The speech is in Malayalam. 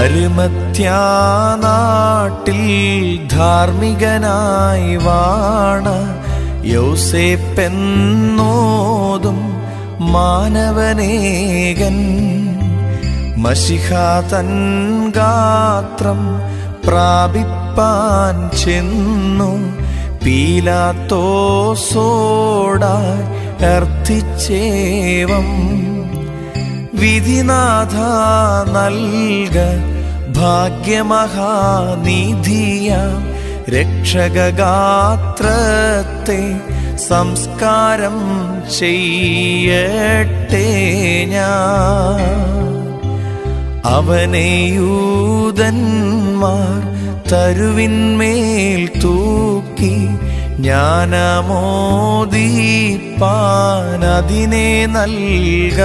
അരുമത്യാനാട്ടിൽ ധാർമ്മികനായി വാണ യൗസേപ്പെന്നോതും മാനവനേകൻ. മഷിഹാതൻ ഗാത്രം പ്രാപിപ്പാൻ ചെന്നു. പീലാത്തോസോടായി അർത്ഥിച്ചേവം വിധിനാഥ നൽക ഭാഗ്യമഹാനിധിയാം രക്ഷകഗാത്രത്തെ സംസ്കാരം ചെയ്യട്ടെ ഞാൻ. അവനെയൂതന്മാർ തരുവിന്മേൽ തൂക്കി ജ്ഞാനമോദീപ്പാൻ അതിനെ നൽക.